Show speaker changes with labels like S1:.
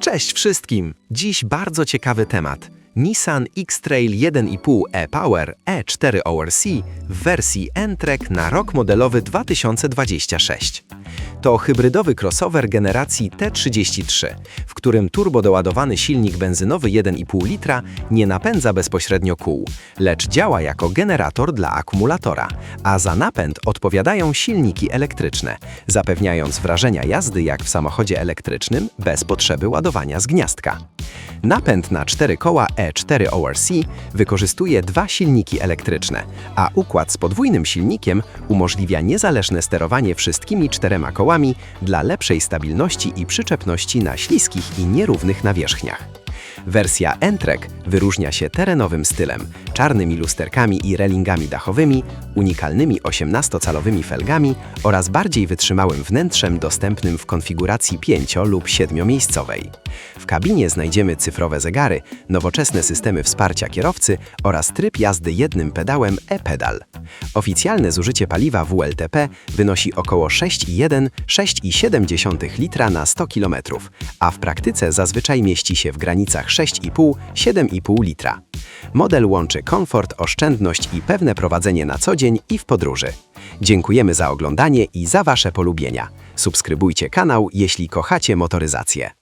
S1: Cześć wszystkim! Dziś bardzo ciekawy temat. Nissan X-Trail 1.5 e-Power E4 ORC w wersji N-Trek na rok modelowy 2026. To hybrydowy crossover generacji T33, w którym turbodoładowany silnik benzynowy 1,5 litra nie napędza bezpośrednio kół, lecz działa jako generator dla akumulatora, a za napęd odpowiadają silniki elektryczne, zapewniając wrażenia jazdy jak w samochodzie elektrycznym bez potrzeby ładowania z gniazdka. Napęd na cztery koła E4 ORC wykorzystuje dwa silniki elektryczne, a układ z podwójnym silnikiem umożliwia niezależne sterowanie wszystkimi czterema kołami dla lepszej stabilności i przyczepności na śliskich i nierównych nawierzchniach. Wersja N-Trek wyróżnia się terenowym stylem, czarnymi lusterkami i relingami dachowymi, unikalnymi 18-calowymi felgami oraz bardziej wytrzymałym wnętrzem dostępnym w konfiguracji 5- lub 7-miejscowej. W kabinie znajdziemy cyfrowe zegary, nowoczesne systemy wsparcia kierowcy oraz tryb jazdy jednym pedałem e-pedal. Oficjalne zużycie paliwa WLTP wynosi około 6,1-6,7 litra na 100 km, a w praktyce zazwyczaj mieści się w granicach 6,5-7,5 litra. Model łączy komfort, oszczędność i pewne prowadzenie na co dzień i w podróży. Dziękujemy za oglądanie i za Wasze polubienia. Subskrybujcie kanał, jeśli kochacie motoryzację.